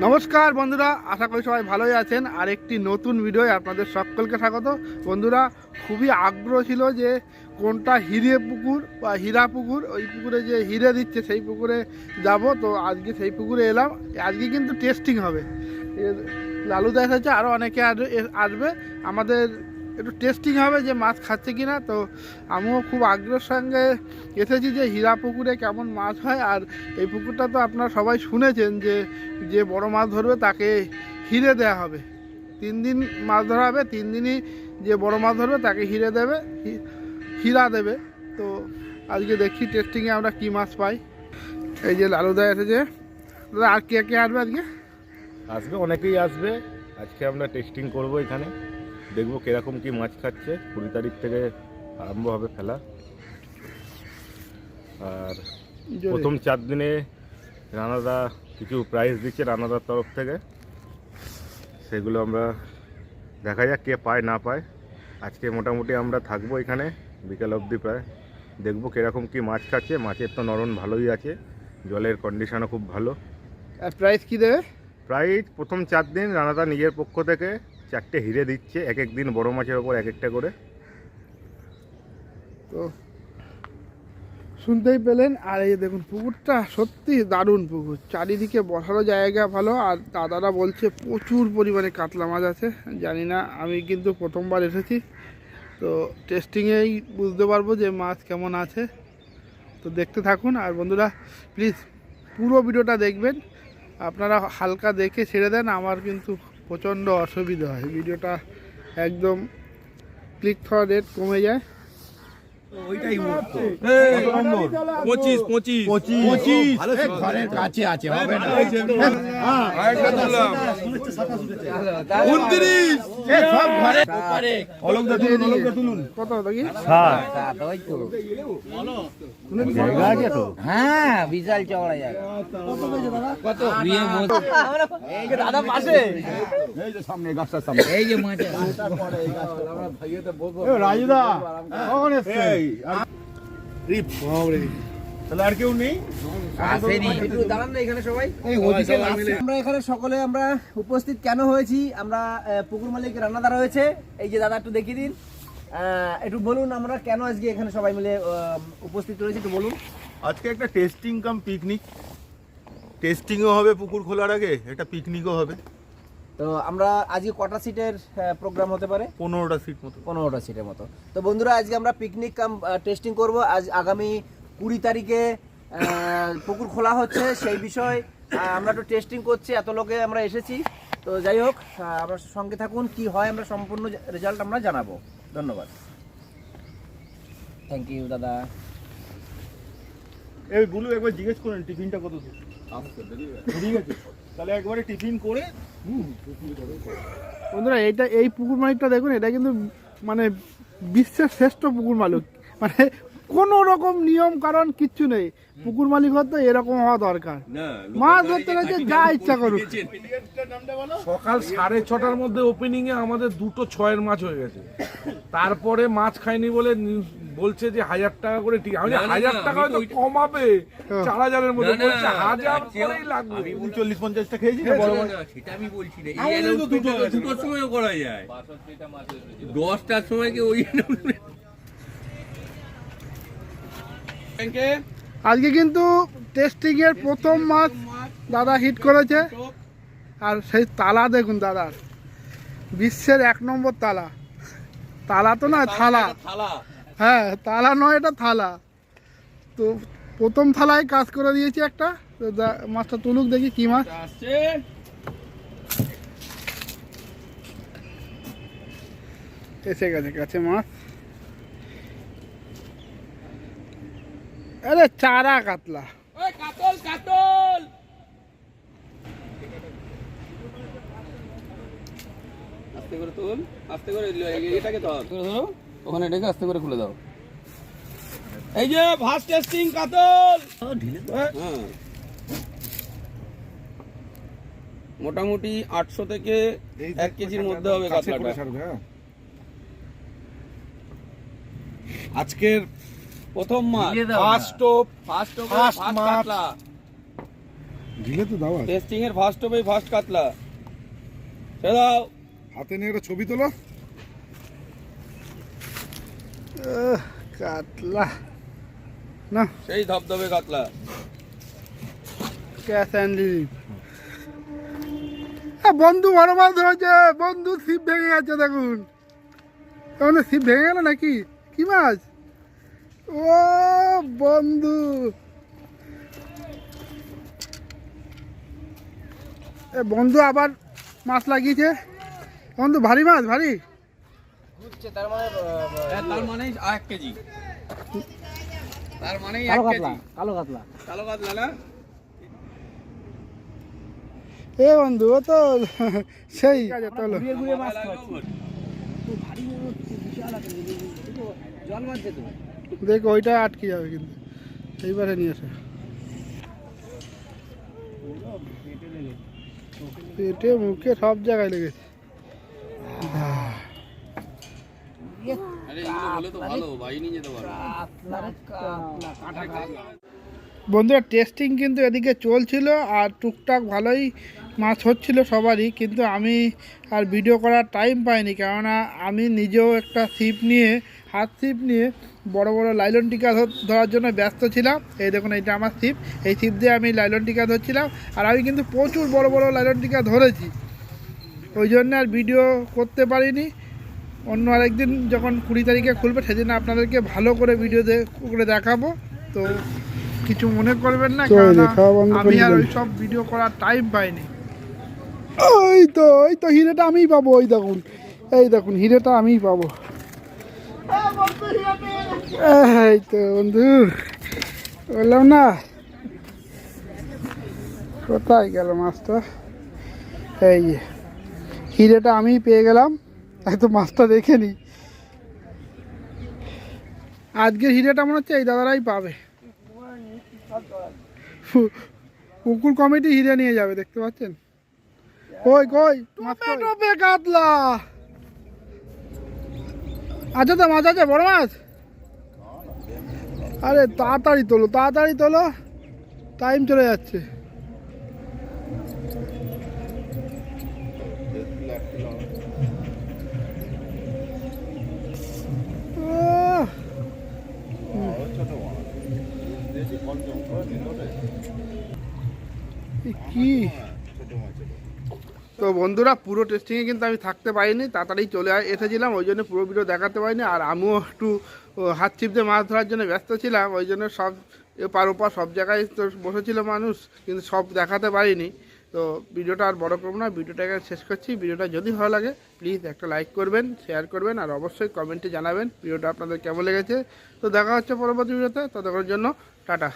নমস্কার বন্ধুরা, আশা করি সবাই ভালোই আছেন। আর একটি নতুন ভিডিও আপনাদের সকলকে স্বাগত। বন্ধুরা, খুবই আগ্রহ ছিল যে কোনটা হিরে পুকুর বা হীরা পুকুর, ওই পুকুরে যে হিরে দিচ্ছে সেই পুকুরে যাব। তো আজকে সেই পুকুরে এলাম। আজকে কিন্তু টেস্টিং হবে। লালু লালুদা এসেছে আরও অনেকে আস- আসবে। আমাদের একটু টেস্টিং হবে যে মাছ খাচ্ছে কি না তো আমিও খুব আগ্রহের সঙ্গে এসেছি যে হীরা পুকুরে কেমন মাছ হয়। আর এই পুকুরটা তো আপনারা সবাই শুনেছেন যে যে বড় মাছ ধরবে তাকে হিরে দেওয়া হবে। তিন দিন মাছ ধরা হবে, তিন দিনই যে বড় মাছ ধরবে তাকে হিরে দেবে হীরা দেবে। তো আজকে দেখি টেস্টিংয়ে আমরা কি মাছ পাই। এই যে লালুদা এসেছে। দাদা, আর কে কে আসবে আজকে? আসবে অনেকেই আসবে। আজকে আমরা টেস্টিং করব এখানে। দেখব কীরকম কি মাছ খাচ্ছে। কুড়ি তারিখ থেকে আরম্ভ হবে ফেলা আর প্রথম চার দিনে রানাদা কিছু প্রাইজ দিচ্ছে রানাদার তরফ থেকে। সেগুলো আমরা দেখা যাক কে পায় না পায়। আজকে মোটামুটি আমরা থাকব এখানে বিকেল অবধি প্রায়। দেখব কীরকম কি মাছ খাচ্ছে। মাছের তো নরম ভালোই আছে। জলের কন্ডিশনও খুব ভালো। আর প্রাইস কি দেবে? প্রায় প্রথম চার দিন রানাদা নিজের পক্ষ থেকে চারটে হিরে দিচ্ছে, এক এক দিন বড় মাছের ওপর এক একটা করে। তো শুনতেই পেলেন, আর এই দেখুন পুকুরটা, সত্যি দারুণ পুকুর। চারিদিকে বসারও জায়গা ভালো, আর দাদারা বলছে প্রচুর পরিমাণে কাতলা মাছ আছে। জানি না, আমি কিন্তু প্রথমবার এসেছি। তো টেস্টিংয়েই বুঝতে পারব যে মাছ কেমন আছে। তো দেখতে থাকুন, আর বন্ধুরা প্লিজ পুরো ভিডিওটা দেখবেন। আপনারা হালকা দেখে ছেড়ে দেন, আমার কিন্তু প্রচণ্ড অসুবিধা হয়। ভিডিওটা একদম ক্লিক ফর রেট কমে যায়। পঁচিশ পঁচিশ। পঁচিশ। ঘরের কাছে আছে হবে না? উনত্রিশ। সব ঘরে ওপারে। কত দেখি? জায়গা আছে তো? হ্যাঁ বিশাল চওড়া জায়গা। কত বিয়ে দাদা? পাশে। এই যে সামনে গাছটার সামনে। এই যে মাছ রাজুদা কখন এসছে? তাহলে আর কেউ নেই? আসেনি। একটু দাঁড়ান না এখানে সবাই। আমরা এখানে সকলে আমরা উপস্থিত কেন হয়েছি? আমরা পুকুর মালিক রান্নাদার হয়েছে। এই যে দাদা একটু দেখিয়ে দিন। আহ, একটু বলুন আমরা কেন আজকে এখানে সবাই মিলে আহ, উপস্থিত রয়েছি একটু বলুন। আজকে একটা টেস্টিং কাম পিকনিক টেস্টিংও হবে পুকুর খোলার আগে একটা পিকনিকও হবে। তো আমরা আজকে কটা সিটের প্রোগ্রাম হতে পারে? পনেরোটা সিট মতো। পনেরোটা সিটের মতো। তো বন্ধুরা আজকে আমরা পিকনিক কাম টেস্টিং করব। আজ আগামী কুড়ি তারিখে পুকুর খোলা হচ্ছে সেই বিষয়। আমরা একটু টেস্টিং করছি এত লোকে আমরা এসেছি। তো যাই হোক আপনার সঙ্গে থাকুন কি হয় আমরা সম্পূর্ণ রেজাল্ট আমরা জানাব। ধন্যবাদ। থ্যাংক ইউ দাদা। এই বলু একবার জিজ্ঞেস করেন টিফিনটা কত দূর ঠিক আছে তাহলে একবারে টিফিন করে বন্ধুরা এইটা এই পুকুর মালিকটা দেখুন এটা কিন্তু মানে বিশ্বের শ্রেষ্ঠ পুকুর মালিক। মানে কোনো রকম নিয়ম কারণ কিচ্ছু নেই। পুকুর মালিক হতে এরকম হওয়া দরকার। মাছ ধরতে গেছে যা ইচ্ছা করুক। সকাল সাড়ে ছটার মধ্যে ওপেনিং এ আমাদের দুটো ছয়ের মাছ হয়ে গেছে। তারপরে মাছ খায়নি বলে বলছে যে হাজার টাকা করে টিকিট। আমি হাজার টাকা হয়তো কমাবে। চার হাজারের মধ্যে বলছে হাজার করেই লাগবে। চল্লিশ পঞ্চাশটা খেয়েছি না বড় সেটা আমি বলছি না দুটোর সময়ও করা যায়। দশটার সময় কি ওই আজকে কিন্তু টেস্টিং এর প্রথম মাছ দাদা হিট করেছে। আর সেই তালা দেখুন দাদার বিশ্বের এক নম্বর তালা। তালা তো না থালা। থালা। হ্যাঁ তালা নয় এটা থালা। তো প্রথম থালায় কাজ করে দিয়েছি একটা। তো মাছটা তুলুক দেখি কি মাছ। এসে গেছে কাছে মাছ। আরে চারা কাতলা। আস্তে করে তুল আস্তে করে এটাকে ধর। ওখানে এটাকে আস্তে করে খুলে দাও। এই যে ফার্স্ট টেস্টিং কাতল। হ্যাঁ। মোটামুটি আটশো থেকে এক কেজির মধ্যে হবে কাতলাটা। আজকের প্রথম মাছ। First top first First first কাতলা। ঝিঙে তো দাও টেস্টিং এর ফার্স্ট হবে ফার্স্ট কাতলা। দাও। হাতে নিয়ে একটা ছবি তোলো। কাতলা। না। সেই ধবধবে কাতলা। ক্যাশ অ্যান্ড বন্ধু বড় মাছ ধরেছে। বন্ধু ছিপ ভেঙে গেছে দেখুন। তাহলে ছিপ ভেঙে গেল নাকি? কি মাছ? ও বন্ধু। এ বন্ধু আবার মাছ লাগিয়েছে। বন্ধু ভারী মাছ ভারী। তার মানে তার মানে এক কেজি। তার মানে কালো কাতলা কালো কাতলা। কালো কাতলা না? এ বন্ধু ও তো সেই। মাছ জল মারছে তো। দেখো ওইটা আটকে যাবে কিন্তু। এইবারে নিয়ে আসো। পেটে মুখে সব জায়গায় লেগেছে আরে এগুলো হলে তো ভালো বাইরে নিয়ে যেতে পারো বন্ধুরা টেস্টিং কিন্তু এদিকে চলছিল আর টুকটাক ভালোই মাছ হচ্ছিল সবারই, কিন্তু আমি আর ভিডিও করার টাইম পাইনি। কেননা আমি নিজেও একটা ছিপ নিয়ে, হাত ছিপ নিয়ে বড় বড় লাইলন টিকা ধর- ধরার জন্য ব্যস্ত ছিলাম। এই দেখুন এটা আমার ছিপ এই ছিপ দিয়ে আমি লাইলন টিকা ধরছিলাম আর আমি কিন্তু প্রচুর বড় বড় লাইলন টিকা ধরেছি। ওই জন্য আর ভিডিও করতে পারিনি। অন্য আরেকদিন যখন কুড়ি তারিখে খুলবে সেদিন আপনাদেরকে ভালো করে ভিডিও করে দেখাবো। তো কিছু মনে করবেন না আমি আর ওই সব ভিডিও করার টাইম পাইনি। ওই তো ওই তো হিরেটা আমিই পাবো ওই দেখুন। এই দেখুন হিরেটা আমিই পাবো। এই তো বন্ধু বললাম না। কোথায় গেল মাছটা? এই হিরেটা আমিই পেয়ে গেলাম। তো মাছটা দেখে নি। আজকের হিরেটা মনে হচ্ছে এই দাদারাই পাবে। পুকুর কমিটি হিরে নিয়ে যাবে দেখতে পাচ্ছেন? কই কই? কাতলা। আচ্ছা তো মাছ আছে বড় মাছ? আরে তাড়াতাড়ি তোলো তাড়াতাড়ি তোলো। টাইম চলে যাচ্ছে। তো বন্ধুরা, পুরো টেস্টিংয়ে কিন্তু আমি থাকতে পারিনি, তাড়াতাড়ি চলে এসেছিলাম, ওই জন্য পুরো ভিডিও দেখাতে পারিনি, আর আমিও একটু হাত ছিপতে মাছ ধরার জন্য ব্যস্ত ছিলাম, ওই জন্য সব এপার ওপার, সব জায়গায় তো বসেছিল মানুষ, কিন্তু সব দেখাতে পারিনি। তো ভিডিওটা আর বড় করব না ভিডিওটাকে শেষ করছি। ভিডিওটা যদি ভালো লাগে প্লিজ একটা লাইক করবেন শেয়ার করবেন, আর অবশ্যই কমেন্টে জানাবেন ভিডিওটা আপনাদের কেমন লেগেছে। তো দেখা হচ্ছে পরবর্তী ভিডিওতে ততক্ষণের জন্য টাটা।